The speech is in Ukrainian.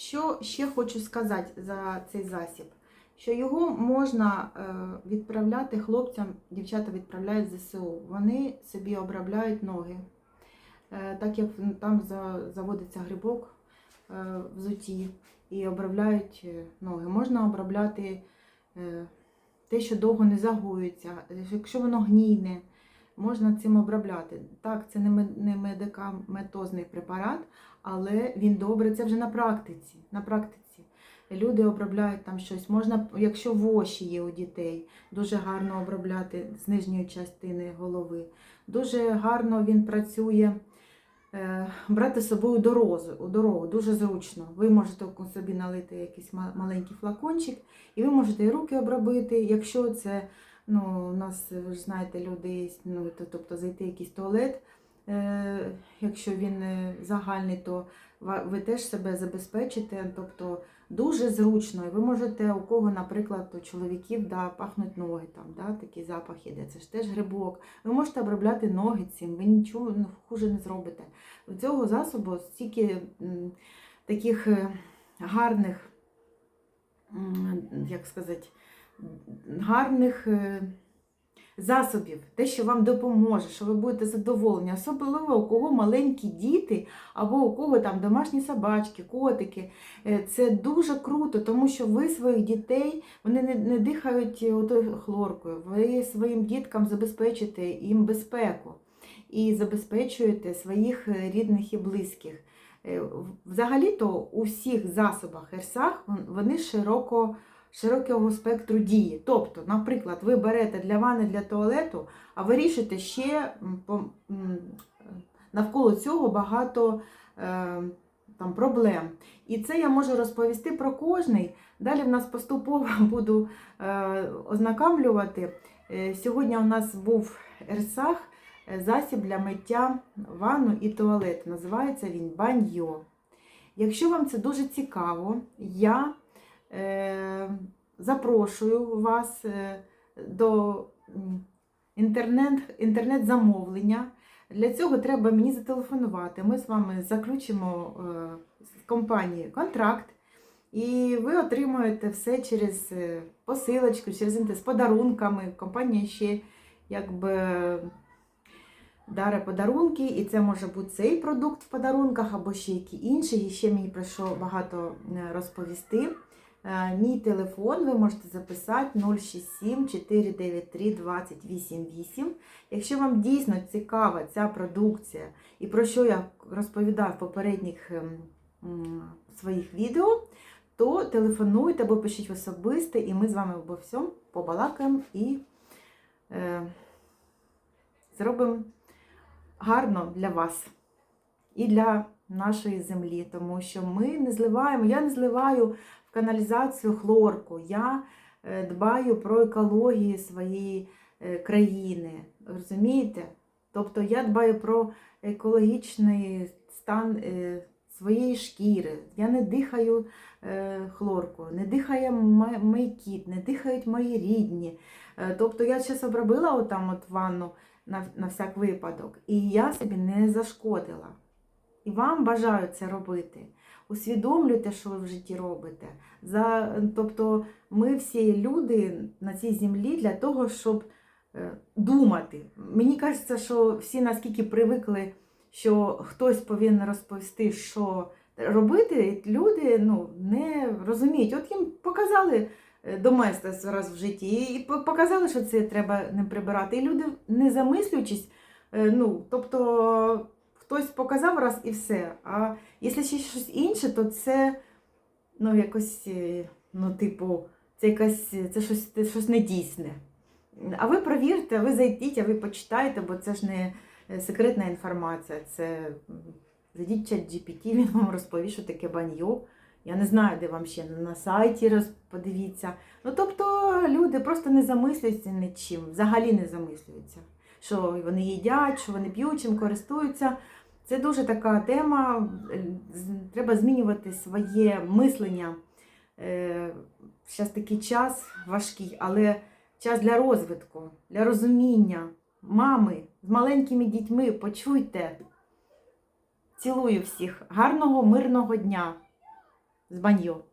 Що ще хочу сказати за цей засіб? Що його можна е, відправляти хлопцям, дівчата відправляють ЗСУ. Вони собі обробляють ноги. Е, Так як там заводиться грибок е, в зуті і обробляють ноги. Можна обробляти те, що довго не загоюється, якщо воно гнійне, можна цим обробляти. Так, це не мед- медикаментозний препарат, але він добре, це вже на практиці. На практиці. Люди обробляють там щось. Можна, якщо воші є у дітей, дуже гарно обробляти з нижньої частини голови. Дуже гарно він працює. е, Брати з собою дорозу, у дорогу, дуже зручно. Ви можете собі налити якийсь маленький флакончик, і ви можете і руки обробити. Якщо це, ну, у нас, ви ж знаєте, люди ну, то- тобто зайти в якийсь туалет, е, якщо він е, загальний, то ви теж себе забезпечите. Тобто дуже зручно. І ви можете, у кого, наприклад, у чоловіків да, пахнуть ноги, там, да, такий запах іде, це ж теж грибок. Ви можете обробляти ноги цим, ви нічого ну, хуже не зробите. У цього засобу стільки м, таких е, гарних, м, як сказати, гарних е, засобів, те, що вам допоможе, що ви будете задоволені, особливо у кого маленькі діти, або у кого там домашні собачки, котики. Е, Це дуже круто, тому що ви своїх дітей вони не, не дихають отою хлоркою. Ви своїм діткам забезпечите їм безпеку і забезпечуєте своїх е, рідних і близьких. Е, Взагалі-то у всіх засобах ЕРСАХ вони широко, широкого спектру дії. Тобто, наприклад, ви берете для ванни, для туалету, а вирішите ще навколо цього багато е, там, проблем. І це я можу розповісти про кожний. Далі в нас поступово буду е, ознакомлювати. Е, Сьогодні у нас був ЕРСАХ, засіб для миття ванну і туалет. Називається він баньйо. Якщо вам це дуже цікаво, я запрошую вас е, до інтернет, інтернет-замовлення. Для цього треба мені зателефонувати. Ми з вами заключимо е, з компанією контракт, і ви отримуєте все через е, посилочку, через інтернет, з подарунками. Компанія ще якби даре подарунки, і це може бути цей продукт в подарунках, або ще які інші. І ще мені прийшло багато е, розповісти. Е, Мій телефон ви можете записати 067 493 2088. Якщо вам дійсно цікава ця продукція і про що я розповідав в попередніх ем, своїх відео, то телефонуйте або пишіть в особисте, і ми з вами обо всьому побалакаємо і е, зробимо гарно для вас і для нашої землі, тому що ми не зливаємо, я не зливаю в каналізацію хлорку, я е, дбаю про екологію своєї е, країни. Розумієте? Тобто я дбаю про екологічний стан е, своєї шкіри. Я не дихаю хлорку, не дихає мій кіт, не дихають мої рідні. Тобто я зараз обробила отам от ванну на, на всяк випадок, і я собі не зашкодила. І вам бажаю це робити. Усвідомлюйте, що ви в житті робите. За, тобто ми всі люди на цій землі для того, щоб е, думати. Мені кажеться, що всі наскільки привикли, що хтось повинен розповісти, що робити, люди ну, не розуміють. От їм показали е, доместос раз в житті, і показали, що це треба не прибирати. І люди, не замислюючись, е, ну, тобто хтось показав раз і все. А якщо ще щось інше, то це ну, якось, е, ну, типу, це якась це щось, це щось недійсне. А ви провірте, ви зайдіть, а ви почитайте, бо це ж не е, секретна інформація. Це зайдіть чат GPT, він вам розповість, що таке баньйо. Я не знаю, де вам ще на сайті подивіться. Ну, тобто люди просто не замислюються над чим, взагалі не замислюються, що вони їдять, що вони п'ють, чим користуються. Це дуже така тема. е, Треба змінювати своє мислення. Зараз такий час важкий, але час для розвитку, для розуміння. Мами з маленькими дітьми, почуйте. Цілую всіх. Гарного, мирного дня. з баньо.